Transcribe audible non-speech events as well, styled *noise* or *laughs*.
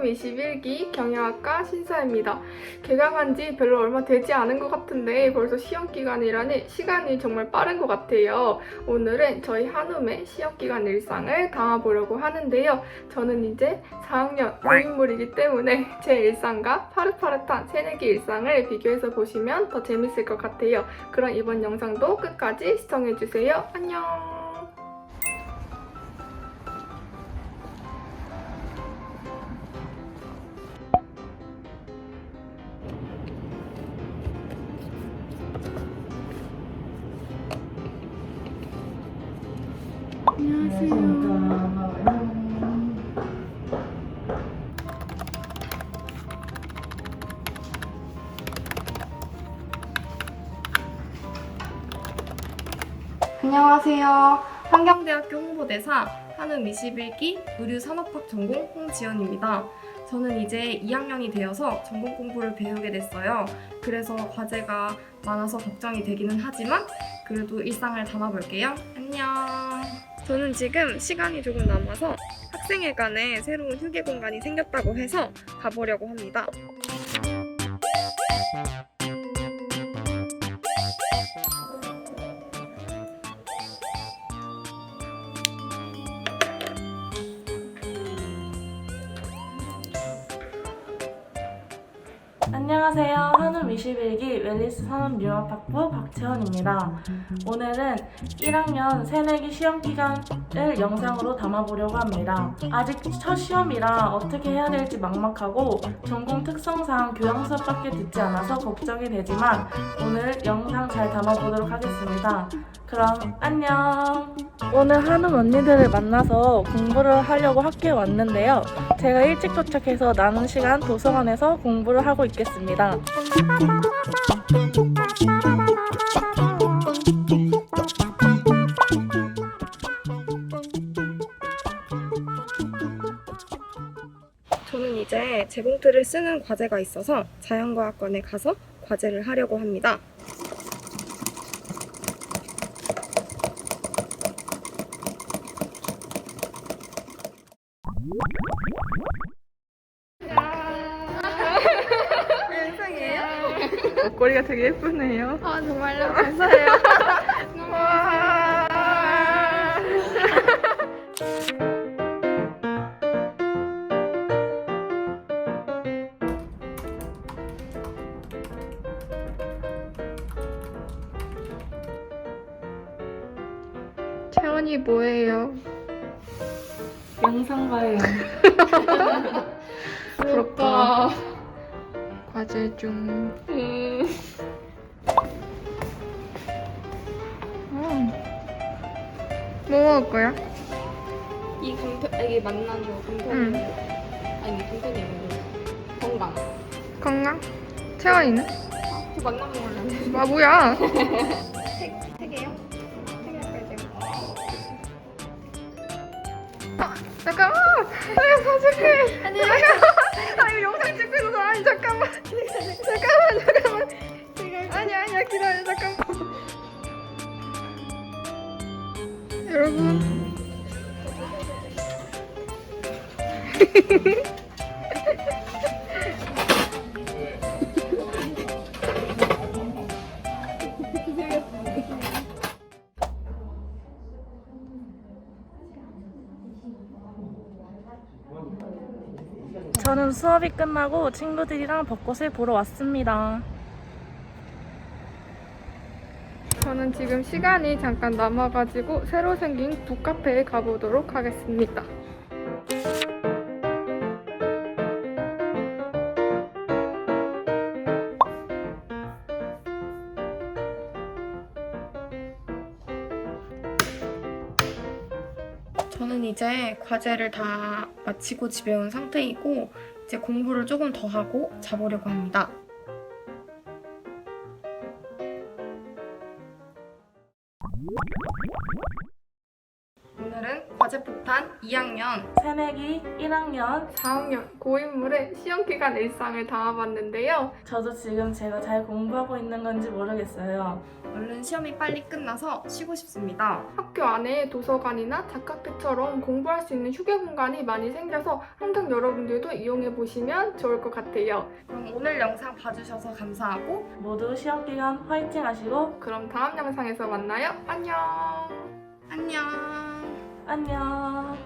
안녕하세요. 한음 21기 경영학과 신사입니다. 개강한 지 별로 얼마 되지 않은 것 같은데 벌써 시험 기간이라니 시간이 정말 빠른 것 같아요. 오늘은 저희 한음의 시험 기간 일상을 담아보려고 하는데요. 저는 이제 4학년 고인물이기 때문에 제 일상과 파릇파릇한 새내기 일상을 비교해서 보시면 더 재밌을 것 같아요. 그럼 이번 영상도 끝까지 시청해주세요. 안녕! 안녕하세요. 환경대학교 홍보대사 한음 21기 의류산업학 전공 홍지연입니다. 저는 이제 2학년이 되어서 전공 공부를 배우게 됐어요. 그래서 과제가 많아서 걱정이 되기는 하지만 그래도 일상을 담아볼게요. 안녕. 저는 지금 시간이 조금 남아서 학생회관에 새로운 휴게 공간이 생겼다고 해서 가보려고 합니다. 안녕하세요. 한움 21기 웰리스 산업융합학부 박채원입니다. 오늘은 1학년 새내기 시험 기간을 영상으로 담아보려고 합니다. 아직 첫 시험이라 어떻게 해야 될지 막막하고 전공 특성상 교양 수업밖에 듣지 않아서 걱정이 되지만 오늘 영상 잘 담아보도록 하겠습니다. 그럼 안녕. 오늘 한움 언니들을 만나서 공부를 하려고 학교에 왔는데요. 제가 일찍 도착해서 남은 시간 도서관에서 공부를 하고 있겠습니다. 저는 이제 재봉틀을 쓰는 과제가 있어서 자연과학관에 가서 과제를 하려고 합니다. 영상이에요? 목걸이가 되게 예쁘네요. 아 정말요? 감사해요. 와. *laughs* 채원이 뭐예요? 영상 봐요. 부럽다. 과제 중. 음. 음. 뭐 먹을 거야? 이 간편 이게 만나는 간편 응. 아니 간편이 아니고 건강 건강? 채원이는? 그 만나는 걸로 아 뭐야? *laughs* 세 개요? 잠깐만! 내가 사줄게! 잠깐만! 아 이거 영상 찍고 있어서 아니 잠깐만! 잠깐만 잠깐만! 아니 아니야 기다려 잠깐만 여러분 *laughs* 저는 수업이 끝나고 친구들이랑 벚꽃을 보러 왔습니다. 저는 지금 시간이 잠깐 남아가지고 새로 생긴 북카페에 가보도록 하겠습니다. 저는 이제 과제를 다 마치고 집에 온 상태이고 이제 공부를 조금 더 하고 자보려고 합니다. 과제폭탄 2학년 새내기 1학년 4학년 고인물의 시험 기간 일상을 담아봤는데요. 저도 지금 제가 잘 공부하고 있는 건지 모르겠어요. 얼른 시험이 빨리 끝나서 쉬고 싶습니다. 학교 안에 도서관이나 작카페처럼 공부할 수 있는 휴게 공간이 많이 생겨서 항상 여러분들도 이용해 보시면 좋을 것 같아요. 그럼 오늘 영상 봐주셔서 감사하고 모두 시험 기간 화이팅 하시고 그럼 다음 영상에서 만나요. 안녕! 안녕. 안녕.